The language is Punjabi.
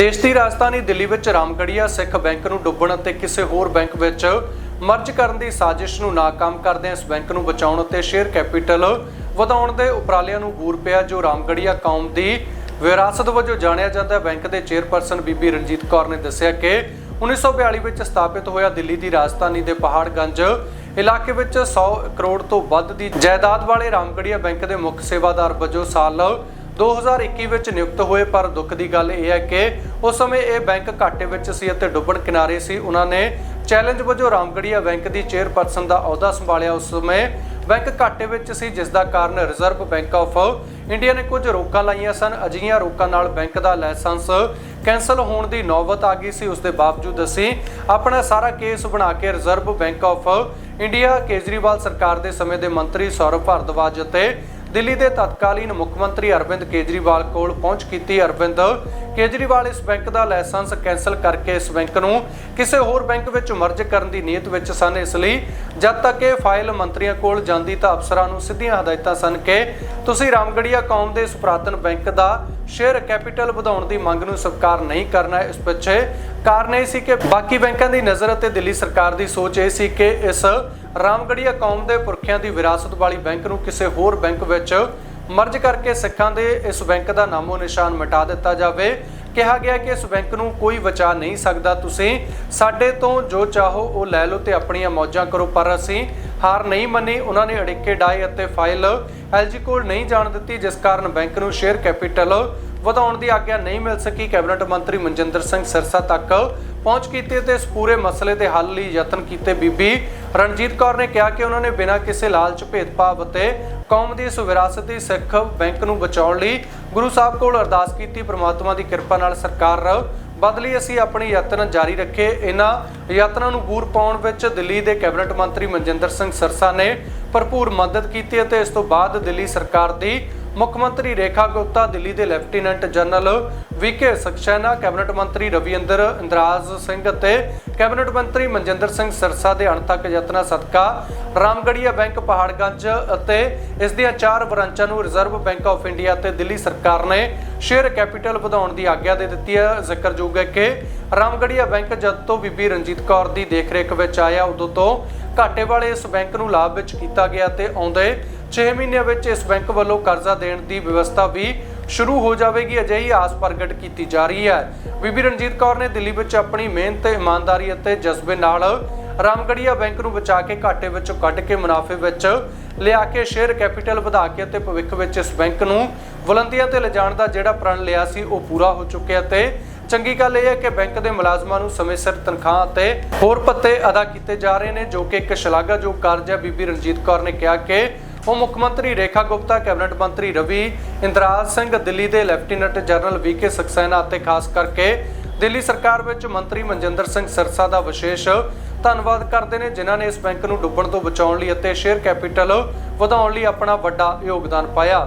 ਦੇਸ਼ ਦੀ ਰਾਜਧਾਨੀ ਦਿੱਲੀ ਵਿੱਚ ਰਾਮਗੜੀਆ ਸਿੱਖ ਬੈਂਕ ਨੂੰ ਡੁੱਬਣ ਅਤੇ ਕਿਸੇ ਹੋਰ ਬੈਂਕ ਵਿੱਚ ਮਰਜ ਕਰਨ ਦੀ ਸਾਜ਼ਿਸ਼ ਨੂੰ ਨਾਕਾਮ ਕਰਦਿਆਂ ਇਸ ਬੈਂਕ ਨੂੰ ਬਚਾਉਣ ਅਤੇ ਸ਼ੇਅਰ ਕੈਪੀਟਲ ਵਧਾਉਣ ਦੇ ਉਪਰਾਲਿਆਂ ਨੂੰ ਬੂਰ ਪਿਆ, ਜੋ ਰਾਮਗੜੀਆ ਕੌਮ ਦੀ ਵਿਰਾਸਤ ਵਜੋਂ ਜਾਣਿਆ ਜਾਂਦਾ ਹੈ। ਬੈਂਕ ਦੇ ਚੇਅਰਪਰਸਨ ਬੀਬੀ ਰਣਜੀਤ ਕੌਰ ਨੇ ਦੱਸਿਆ ਕਿ 1942 ਵਿੱਚ ਸਥਾਪਿਤ ਹੋਇਆ ਦਿੱਲੀ ਦੀ ਰਾਜਧਾਨੀ ਦੇ ਪਹਾੜਗੰਜ ਇਲਾਕੇ ਵਿੱਚ 100 ਕਰੋੜ ਤੋਂ ਵੱਧ ਦੀ ਜਾਇਦਾਦ ਵਾਲੇ ਰਾਮਗੜੀਆ ਬੈਂਕ ਦੇ ਮੁੱਖ ਸੇਵਾਦਾਰ ਵਜੋਂ ਸਾਲ 2021 ਵਿੱਚ ਨਿਯੁਕਤ ਹੋਏ। ਪਰ ਦੁੱਖ ਦੀ ਗੱਲ ਇਹ ਹੈ ਕਿ ਉਸ ਸਮੇਂ ਇਹ ਬੈਂਕ ਘਾਟੇ ਵਿੱਚ ਸੀ ਅਤੇ ਡੁੱਬਣ ਕਿਨਾਰੇ ਸੀ। ਉਹਨਾਂ ਨੇ ਚੈਲੰਜ ਵਜੋਂ ਰਾਮਗੜੀਆ ਬੈਂਕ ਦੀ ਚੇਅਰਪਰਸਨ ਦਾ ਅਹੁਦਾ ਸੰਭਾਲਿਆ। ਉਸ ਸਮੇਂ ਬੈਂਕ ਘਾਟੇ ਵਿੱਚ ਸੀ, ਜਿਸ ਦਾ ਕਾਰਨ ਰਿਜ਼ਰਵ ਬੈਂਕ ਆਫ ਇੰਡੀਆ ਨੇ ਕੁਝ ਰੋਕਾਂ ਲਾਈਆਂ ਸਨ। ਅਜਿਹੀਆਂ ਰੋਕਾਂ ਨਾਲ ਬੈਂਕ ਦਾ ਲਾਇਸੈਂਸ ਕੈਂਸਲ ਹੋਣ ਦੀ ਨੌਬਤ ਆ ਗਈ ਸੀ। ਉਸ ਦੇ ਬਾਵਜੂਦ ਅਸੀਂ ਆਪਣਾ ਸਾਰਾ ਕੇਸ ਬਣਾ ਕੇ Reserve Bank of India Kejriwal ਸਰਕਾਰ ਦੇ ਸਮੇਂ ਦੇ ਮੰਤਰੀ ਸੌਰਵ ਭਾਰਦਵਾਜ ਅਤੇ ਦਿੱਲੀ ਦੇ ਤਤਕਾਲੀਨ ਮੁੱਖ ਮੰਤਰੀ ਅਰਵਿੰਦ ਕੇਜਰੀਵਾਲ ਕੋਲ ਪਹੁੰਚ ਕੀਤੀ। ਅਰਵਿੰਦ ਕੇਜਰੀਵਾਲ ਇਸ ਬੈਂਕ ਦਾ ਲਾਇਸੈਂਸ ਕੈਂਸਲ ਕਰਕੇ ਇਸ ਬੈਂਕ ਨੂੰ ਕਿਸੇ ਹੋਰ ਬੈਂਕ ਵਿੱਚ ਮਰਜ ਕਰਨ ਦੀ ਨੀਅਤ ਵਿੱਚ ਸਨ। ਇਸ ਲਈ ਜਦ ਤੱਕ ਇਹ ਫਾਈਲ ਮੰਤਰੀਆਂ ਕੋਲ ਜਾਂਦੀ ਤਾਂ ਅਫਸਰਾਂ ਨੂੰ ਸਿੱਧੀਆਂ ਹਦਾਇਤਾਂ ਸਨ ਕਿ ਤੁਸੀਂ ਰਾਮਗੜੀਆ ਕੌਮ ਦੇ ਇਸ ਪੁਰਾਤਨ ਬੈਂਕ ਦਾ ਸ਼ੇਅਰ ਕੈਪੀਟਲ ਵਧਾਉਣ ਦੀ ਮੰਗ ਨੂੰ ਸਵੀਕਾਰ ਨਹੀਂ ਕਰਨਾ। ਇਸ ਪਿੱਛੇ ਕਾਰਨ ਇਹ ਸੀ ਕਿ ਬਾਕੀ ਬੈਂਕਾਂ ਦੀ ਨਜ਼ਰ ਅਤੇ ਦਿੱਲੀ ਸਰਕਾਰ ਦੀ ਸੋਚ ਇਹ ਸੀ ਕਿ ਇਸ ਰਾਮਗੜੀਆ ਕੌਮ ਦੇ ਪੁਰਖਿਆਂ ਦੀ ਵਿਰਾਸਤ ਵਾਲੀ ਬੈਂਕ ਨੂੰ ਕਿਸੇ ਹੋਰ ਬੈਂਕ ਵਿੱਚ ਮਰਜ ਕਰਕੇ ਸਿੱਖਾਂ ਦੇ ਇਸ ਬੈਂਕ ਦਾ ਨਾਮੋ ਨਿਸ਼ਾਨ ਮਿਟਾ ਦਿੱਤਾ ਜਾਵੇ। ਕਿਹਾ ਗਿਆ ਕਿ ਇਸ ਬੈਂਕ ਨੂੰ ਕੋਈ ਬਚਾ ਨਹੀਂ ਸਕਦਾ। ਤੁਸੀਂ ਸਾਡੇ ਤੋਂ ਜੋ ਚਾਹੋ ਉਹ ਲੈ ਲਓ ਤੇ ਆਪਣੀਆਂ ਮੌਜਾਂ ਕਰੋ। ਪਰ ਅਸੀਂ ਹਾਰ ਨਹੀਂ ਮੰਨੀ। ਉਹਨਾਂ ਨੇ ਅੜਿੱਕੇ ਡਾਏ ਅਤੇ ਫਾਈਲ ਐਲਜੀ ਕੋਲ ਨਹੀਂ ਜਾਣ ਦਿੱਤੀ, ਜਿਸ ਕਾਰਨ ਬੈਂਕ ਨੂੰ ਸ਼ੇਅਰ ਕੈਪੀਟਲ ਵਧਾਉਣ ਦੀ ਆਗਿਆ ਨਹੀਂ ਮਿਲ ਸਕੀ। ਕੈਬਨਿਟ ਮੰਤਰੀ ਮਨਜਿੰਦਰ ਸਿੰਘ ਸਿਰਸਾ ਤੱਕ ਪਹੁੰਚ ਕੀਤੀ ਤੇ ਇਸ ਪੂਰੇ ਮਸਲੇ ਦੇ ਹੱਲ ਲਈ ਯਤਨ ਕੀਤੇ। ਬੀਬੀ ਰਣਜੀਤ ਕੌਰ ਨੇ ਕਿਹਾ ਕਿ ਉਹਨਾਂ ਨੇ ਬਿਨਾਂ ਕਿਸੇ ਲਾਲਚ, ਭੇਦਭਾਵ ਅਤੇ ਕੌਮ ਦੀ ਇਸ ਵਿਰਾਸਤੀ ਸਿੱਖ ਬੈਂਕ ਨੂੰ ਬਚਾਉਣ ਲਈ ਗੁਰੂ ਸਾਹਿਬ ਕੋਲ ਅਰਦਾਸ ਕੀਤੀ। ਪ੍ਰਮਾਤਮਾ ਦੀ ਕਿਰਪਾ ਨਾਲ ਸਰਕਾਰ ਬਦਲੀ ਅਸੀਂ ਆਪਣੀ ਯਤਨ ਜਾਰੀ ਰੱਖੇ। ਇਹਨਾਂ ਯਤਨਾਂ ਨੂੰ ਬੂਰ ਪਾਉਣ ਵਿੱਚ ਦਿੱਲੀ ਦੇ ਕੈਬਨਿਟ ਮੰਤਰੀ ਮਨਜਿੰਦਰ ਸਿੰਘ ਸਰਸਾ ਨੇ ਭਰਪੂਰ ਮਦਦ ਕੀਤੀ ਅਤੇ ਇਸ ਤੋਂ ਬਾਅਦ ਦਿੱਲੀ ਸਰਕਾਰ ਦੀ ਮੁੱਖ ਮੰਤਰੀ ਰੇਖਾ ਗੁਪਤਾ ਦਿੱਲੀ ਦੇ lieutenant general VK Saxena cabinet ਮੰਤਰੀ ਰਵਿੰਦਰ ਇੰਦਰਾਜ ਸਿੰਘ ਅਤੇ ਕੈਬਨਿਟ ਮੰਤਰੀ ਮਨਜਿੰਦਰ ਸਿੰਘ ਸਰਸਾ ਦੇ ਅਣਥੱਕ ਯਤਨਾਂ ਸਦਕਾ ਰਾਮਗੜੀਆ ਬੈਂਕ ਪਹਾੜਗੰਜ ਅਤੇ ਇਸ ਦੀਆਂ ਚਾਰ ਬ੍ਰਾਂਚਾਂ ਨੂੰ ਰਿਜ਼ਰਵ ਬੈਂਕ ਆਫ ਇੰਡੀਆ ਤੇ ਦਿੱਲੀ ਸਰਕਾਰ ਨੇ ਸ਼ੇਅਰ ਕੈਪੀਟਲ ਵਧਾਉਣ ਦੀ ਆਗਿਆ ਦੇ ਦਿੱਤੀ ਹੈ। ਜ਼ਿਕਰਯੋਗ ਹੈ ਕਿ ਰਾਮਗੜੀਆ ਬੈਂਕ ਜਦ ਤੋਂ ਬੀਬੀ ਰਣਜੀਤ ਕੌਰ ਦੀ ਦੇਖਰੇਖ ਵਿੱਚ ਆਇਆ, ਉਦੋਂ ਤੋਂ ਘਾਟੇ ਵਾਲੇ ਇਸ ਬੈਂਕ ਨੂੰ ਲਾਭ ਵਿੱਚ ਕੀਤਾ ਗਿਆ ਤੇ ਆਉਂਦੇ 6 ਮਹੀਨਿਆਂ ਵਿੱਚ ਇਸ ਬੈਂਕ ਵੱਲੋਂ ਕਰਜ਼ਾ ਦੇਣ ਦੀ ਵਿਵਸਥਾ ਵੀ ਸ਼ੁਰੂ ਹੋ ਜਾਵੇਗੀ, ਅਜਿਹੀ ਆਸ ਪ੍ਰਗਟ ਕੀਤੀ ਜਾ ਰਹੀ ਹੈ। ਬੀਬੀ ਰਣਜੀਤ ਕੌਰ ਨੇ ਦਿੱਲੀ ਵਿੱਚ ਆਪਣੀ ਮਿਹਨਤ, ਇਮਾਨਦਾਰੀ ਅਤੇ ਜਜ਼ਬੇ ਨਾਲ ਰਾਮਗੜੀਆ ਬੈਂਕ ਨੂੰ ਬਚਾ ਕੇ ਘਾਟੇ ਵਿੱਚੋਂ ਕੱਢ ਕੇ ਮੁਨਾਫੇ ਵਿੱਚ ਲਿਆ ਕੇ ਸ਼ੇਅਰ ਕੈਪੀਟਲ ਵਧਾ ਕੇ ਅਤੇ ਭਵਿੱਖ ਵਿੱਚ ਇਸ ਬੈਂਕ ਨੂੰ ਬੁਲੰਦੀਆਂ ਤੇ ਲਿਜਾਣ ਦਾ ਜਿਹੜਾ ਪ੍ਰਣ ਲਿਆ ਸੀ, ਉਹ ਪੂਰਾ ਹੋ ਚੁੱਕਿਆ ਤੇ ਚੰਗੀ ਗੱਲ ਇਹ ਹੈ ਕਿ ਬੈਂਕ ਦੇ ਮੁਲਾਜ਼ਮਾਂ ਨੂੰ ਸਮੇਂ ਸਿਰ ਤਨਖਾਹ ਅਤੇ ਹੋਰ ਭੱਤੇ ਅਦਾ ਕੀਤੇ ਜਾ ਰਹੇ ਨੇ, ਜੋ ਕਿ ਇੱਕ ਸ਼ਲਾਘਾਯੋਗ ਕਾਰਜ ਹੈ। ਬੀਬੀ ਰਣਜੀਤ ਕੌਰ ਨੇ ਕਿਹਾ ਕਿ ਉਹ ਮੁੱਖ ਮੰਤਰੀ ਰੇਖਾ ਗੁਪਤਾ, ਕੈਬਨਿਟ ਮੰਤਰੀ ਰਵੀ ਇੰਦਰਾਜ ਸਿੰਘ, ਦਿੱਲੀ ਦੇ ਲੈਫਟੀਨੈਂਟ ਜਨਰਲ ਵੀਕੇ ਸਕਸੈਨਾ ਅਤੇ ਖਾਸ ਕਰਕੇ ਦਿੱਲੀ ਸਰਕਾਰ ਵਿੱਚ ਮੰਤਰੀ ਮਨਜਿੰਦਰ ਸਿੰਘ ਸਿਰਸਾ ਦਾ ਵਿਸ਼ੇਸ਼ ਧੰਨਵਾਦ ਕਰਦੇ ਨੇ, ਜਿਨ੍ਹਾਂ ਨੇ ਇਸ ਬੈਂਕ ਨੂੰ ਡੁੱਬਣ ਤੋਂ ਬਚਾਉਣ ਲਈ ਅਤੇ ਸ਼ੇਅਰ ਕੈਪੀਟਲ ਵਧਾਉਣ ਲਈ ਆਪਣਾ ਵੱਡਾ ਯੋਗਦਾਨ ਪਾਇਆ।